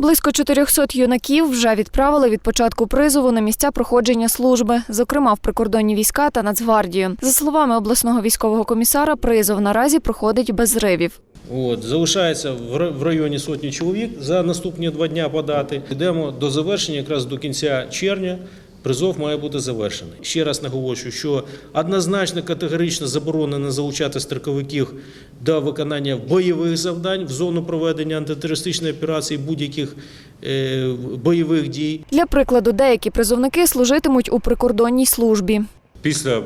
Близько 400 юнаків вже відправили від початку призову на місця проходження служби, зокрема в прикордонні війська та Нацгвардію. За словами обласного військового комісара, призов наразі проходить без зривів. От, залишається в районі сотні чоловік за наступні два дня подати. Йдемо до завершення, якраз до кінця червня. Призов має бути завершений. Ще раз наголошую, що однозначно категорично заборонено залучати строковиків до виконання бойових завдань в зону проведення антитерористичної операції будь-яких е, бойових дій. Для прикладу, деякі призовники служитимуть у прикордонній службі. Після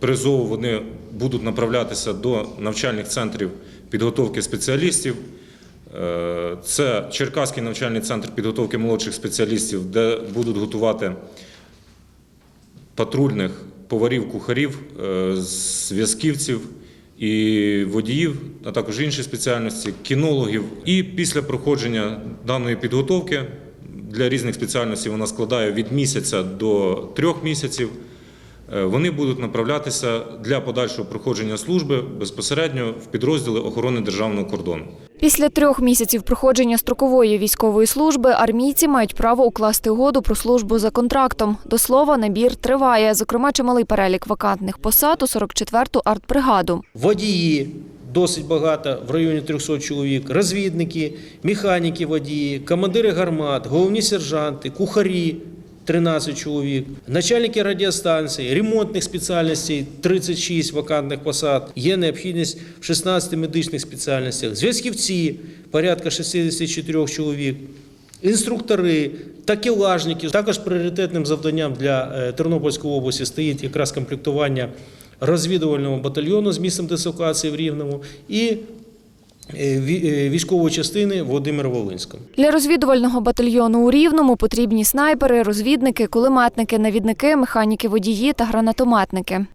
призову вони будуть направлятися до навчальних центрів підготовки спеціалістів. Е, Це Черкаський навчальний центр підготовки молодших спеціалістів, де будуть готувати патрульних поварів, кухарів, е, зв'язківців і водіїв, а також інші спеціальності, кінологів. І після проходження даної підготовки для різних спеціальностей вона складає від місяця до трьох місяців. Е, Вони будуть направлятися для подальшого проходження служби безпосередньо в підрозділи охорони державного кордону. Після трьох місяців проходження строкової військової служби армійці мають право укласти угоду про службу за контрактом. До слова, набір триває. Зокрема, чималий перелік вакантних посад у 44-ту артбригаду. Водії досить багато, в районі 300 чоловік, розвідники, механіки водії, командири гармат, головні сержанти, кухарі. 13 чоловік, начальники радіостанцій, ремонтних спеціальностей 36 вакантних посад. Є необхідність в 16 медичних спеціальностях. Зв'язківці порядка 64 чоловік. Інструктори, такелажники. Також пріоритетним завданням для е, Тернопільської області стоїть якраз комплектування розвідувального батальйону з місцем дислокації в Рівному і військової частини Володимира Волинського. Для розвідувального батальйону у Рівному потрібні снайпери, розвідники, кулеметники, навідники, механіки водії та гранатометники.